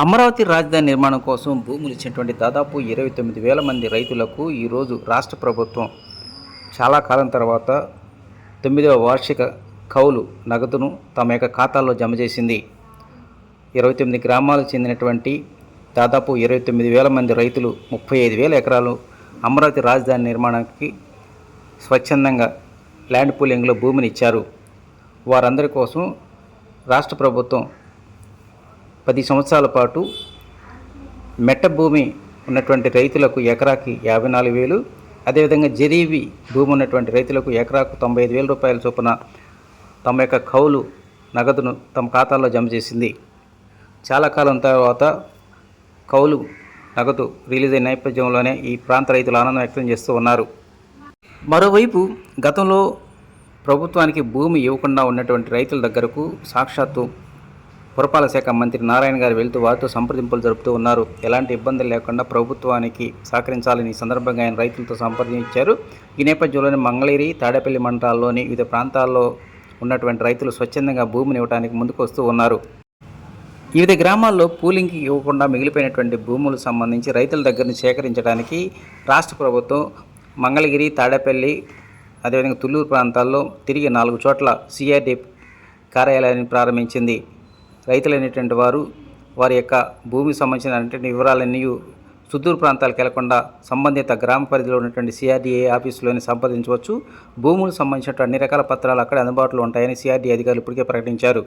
అమరావతి రాజధాని నిర్మాణం కోసం భూములు ఇచ్చినటువంటి దాదాపు ఇరవై తొమ్మిది వేల మంది రైతులకు ఈరోజు రాష్ట్ర ప్రభుత్వం చాలా కాలం తర్వాత తొమ్మిదవ వార్షిక కౌలు నగదును తమ యొక్క ఖాతాల్లో జమ చేసింది. ఇరవై తొమ్మిది గ్రామాలకు చెందినటువంటి దాదాపు ఇరవై తొమ్మిది వేల మంది రైతులు ముప్పై ఐదు వేల ఎకరాలు అమరావతి రాజధాని నిర్మాణానికి స్వచ్ఛందంగా ల్యాండ్ పూలింగ్లో భూమిని ఇచ్చారు. వారందరి కోసం రాష్ట్ర ప్రభుత్వం పది సంవత్సరాల పాటు మెట్ట భూమి ఉన్నటువంటి రైతులకు ఎకరాకి యాభై నాలుగు వేలు అదేవిధంగా జరీవి భూమి ఉన్నటువంటి రైతులకు ఎకరాకు తొంభై ఐదు వేల రూపాయల చొప్పున తమ యొక్క కౌలు నగదును తమ ఖాతాల్లో జమ చేసింది. చాలా కాలం తర్వాత కౌలు నగదు రిలీజ్ అయిన నేపథ్యంలోనే ఈ ప్రాంత రైతులు ఆనందం వ్యక్తం చేస్తూ ఉన్నారు. మరోవైపు గతంలో ప్రభుత్వానికి భూమి ఇవ్వకుండా ఉన్నటువంటి రైతుల దగ్గరకు సాక్షాత్తు పురపాలక శాఖ మంత్రి నారాయణ గారు వెళ్తూ వారితో సంప్రదింపులు జరుపుతూ ఉన్నారు. ఎలాంటి ఇబ్బందులు లేకుండా ప్రభుత్వానికి సహకరించాలని ఈ సందర్భంగా ఆయన రైతులతో సంప్రదించారు. ఈ నేపథ్యంలోని మంగళగిరి తాడేపల్లి మండలాల్లోని వివిధ ప్రాంతాల్లో ఉన్నటువంటి రైతులు స్వచ్ఛందంగా భూమిని ఇవ్వడానికి ముందుకు వస్తూ ఉన్నారు. వివిధ గ్రామాల్లో పూలింగ్కి ఇవ్వకుండా మిగిలిపోయినటువంటి భూములకు సంబంధించి రైతుల దగ్గర నుంచి సేకరించడానికి రాష్ట్ర ప్రభుత్వం మంగళగిరి తాడేపల్లి అదేవిధంగా తుళ్ళూరు ప్రాంతాల్లో తిరిగి నాలుగు చోట్ల సిఆర్డి కార్యాలయాన్ని ప్రారంభించింది. రైతులైనటువంటి వారు వారి యొక్క భూమికి సంబంధించినటువంటి వివరాలన్నీ సుదూర ప్రాంతాలకు వెళ్ళకుండా సంబంధిత గ్రామ పరిధిలో ఉన్నటువంటి సిఆర్డీఏ ఆఫీసులోని సంప్రదించవచ్చు. భూములకు సంబంధించిన అన్ని రకాల పత్రాలు అక్కడ అందుబాటులో ఉంటాయని సిఆర్డీఏ అధికారులు ఇప్పటికే ప్రకటించారు.